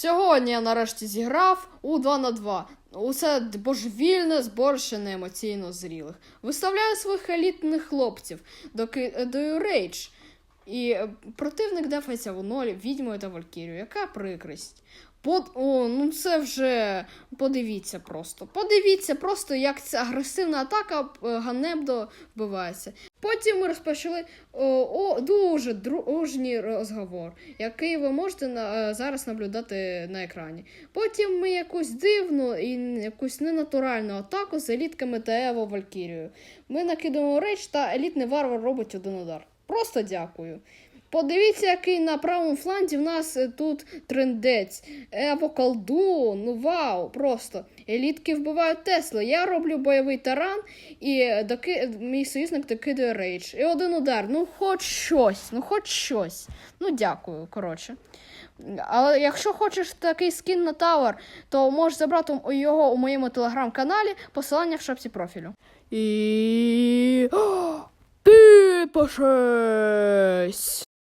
Сьогодні я нарешті зіграв у 2 на 2. Усе божевільне зборище емоційно зрілих. Виставляю своїх елітних хлопців до кидаю рейдж. І е, противник дефається в нолі відьмою та Валькірію. Яка прикрість. Под... О, ну це вже подивіться просто. Подивіться просто, як ця агресивна атака е, ганебно вбивається. Потім ми розпочали о, о, дуже дружній розговор, який ви можете на, е, зараз наблюдати на екрані. Потім ми якусь дивну і якусь ненатуральну атаку з елітками та Ево Валькірією. Ми накидаємо рейдж та елітний варвар робить один удар. Просто дякую. Подивіться, який на правому фланзі в нас е, тут трендець. Ево колдун, ну вау, просто. Елітки вбивають Тесли. Я роблю бойовий таран, і е, доки... мій союзник докидає рейдж. І один удар. Ну, хоч щось, ну хоч щось. Ну, дякую, коротше. Але якщо хочеш такий скін на Тавер, то можеш забрати його у моєму телеграм-каналі, посилання в шапці профілю. І. Підпишись!